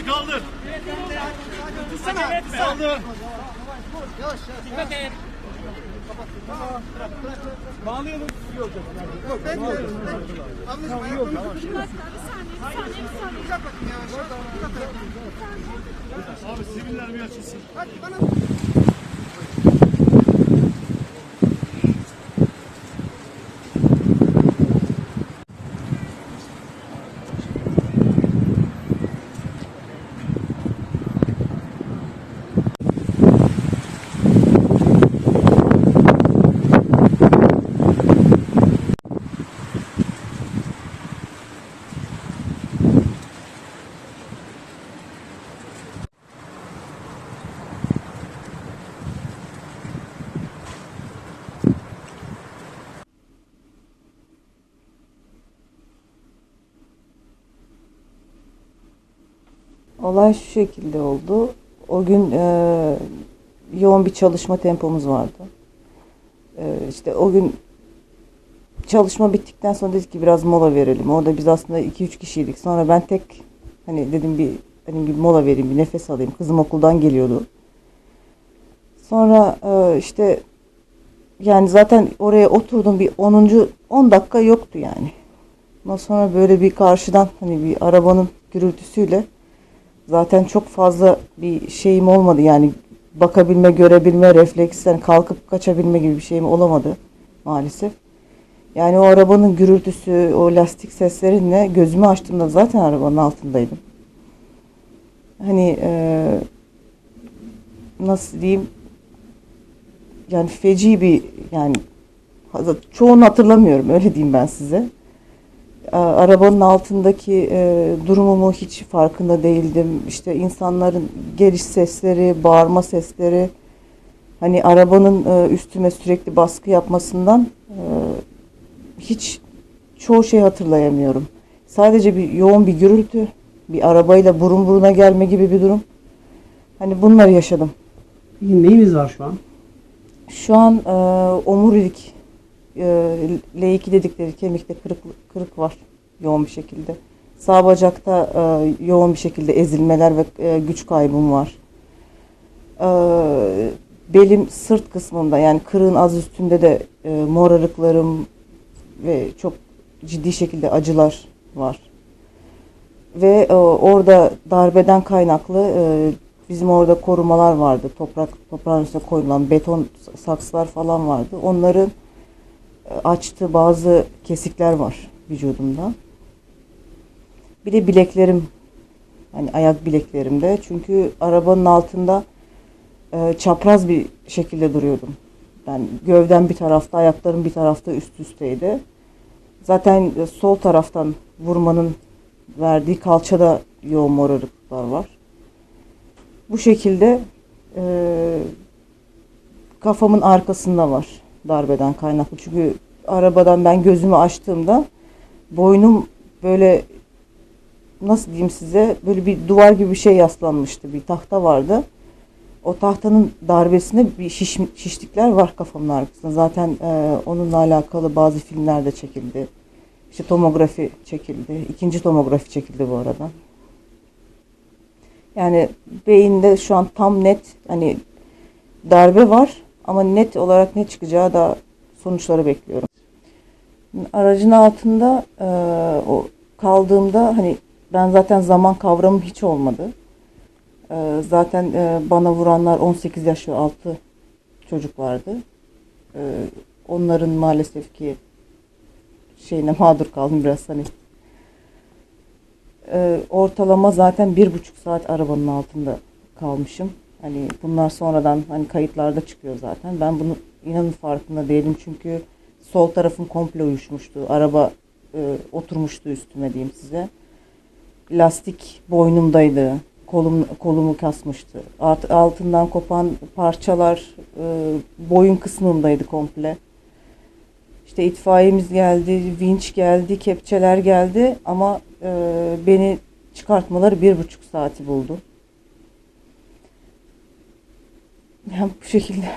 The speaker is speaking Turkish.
Böyle kaldır. Tutsana. Kaldır. Dikkat et. Bağlayalım. Yok ben de. Ablacığım ayaklarını tutun. Uzak bakın yavaş. Uzak bakın. Abi siviller bir açılsın. Hadi bana. Olay şu şekilde oldu. O gün e, yoğun bir çalışma tempomuz vardı. E, işte o gün çalışma bittikten sonra dedik ki biraz mola verelim. Orada biz aslında 2-3 kişiydik. Sonra ben tek hani dedim bir hani bir mola vereyim, bir nefes alayım. Kızım okuldan geliyordu. Sonra e, işte yani zaten oraya oturdum bir 10. 10 dakika yoktu yani. Ondan sonra böyle bir karşıdan hani bir arabanın gürültüsüyle zaten çok fazla bir şeyim olmadı yani bakabilme, görebilme, refleksten kalkıp kaçabilme gibi bir şeyim olamadı maalesef. Yani o arabanın gürültüsü, o lastik seslerinle gözümü açtığımda zaten arabanın altındaydım. Hani eee, nasıl diyeyim yani feci bir yani çoğunu hatırlamıyorum öyle diyeyim ben size. A- Arabanın altındaki e, durumumu hiç farkında değildim. İşte insanların geliş sesleri, bağırma sesleri, hani arabanın e, üstüme sürekli baskı yapmasından e, hiç çoğu şey hatırlayamıyorum. Sadece bir yoğun bir gürültü, bir arabayla burun buruna gelme gibi bir durum. Hani bunları yaşadım. İyi, neyiniz var şu an? Şu an e, omurilik L2 dedikleri kemikte kırık, kırık var yoğun bir şekilde. Sağ bacakta e, yoğun bir şekilde ezilmeler ve e, güç kaybım var. E, belim sırt kısmında yani kırığın az üstünde de e, morarıklarım ve çok ciddi şekilde acılar var. Ve e, orada darbeden kaynaklı e, bizim orada korumalar vardı. Toprak toprağın üstüne koyulan beton saksılar falan vardı. Onların açtığı bazı kesikler var vücudumda. Bir de bileklerim hani ayak bileklerimde. Çünkü arabanın altında e, çapraz bir şekilde duruyordum. Yani gövdem bir tarafta, ayaklarım bir tarafta üst üsteydi. Zaten e, sol taraftan vurmanın verdiği kalçada yoğun morarıklar var. Bu şekilde e, kafamın arkasında var darbeden kaynaklı. Çünkü arabadan ben gözümü açtığımda boynum böyle nasıl diyeyim size böyle bir duvar gibi bir şey yaslanmıştı. Bir tahta vardı. O tahtanın darbesinde bir şiş, şişlikler var kafamın arkasında. Zaten e, onunla alakalı bazı filmler de çekildi. İşte tomografi çekildi. İkinci tomografi çekildi bu arada. Yani beyinde şu an tam net hani darbe var ama net olarak ne çıkacağı da sonuçları bekliyorum. Aracın altında e, o kaldığımda hani ben zaten zaman kavramım hiç olmadı. E, zaten e, bana vuranlar 18 yaş ve altı çocuk vardı. E, onların maalesef ki şeyine mağdur kaldım biraz hani. E, ortalama zaten bir buçuk saat arabanın altında kalmışım. Hani bunlar sonradan hani kayıtlarda çıkıyor zaten. Ben bunu inanın farkında değilim çünkü sol tarafım komple uyuşmuştu. Araba e, oturmuştu üstüme diyeyim size. Lastik boynumdaydı. Kolum kolumu kasmıştı. Art, altından kopan parçalar e, boyun kısmındaydı komple. İşte itfaiyemiz geldi, vinç geldi, kepçeler geldi ama e, beni çıkartmaları bir buçuk saati buldu. Yani bu şekilde.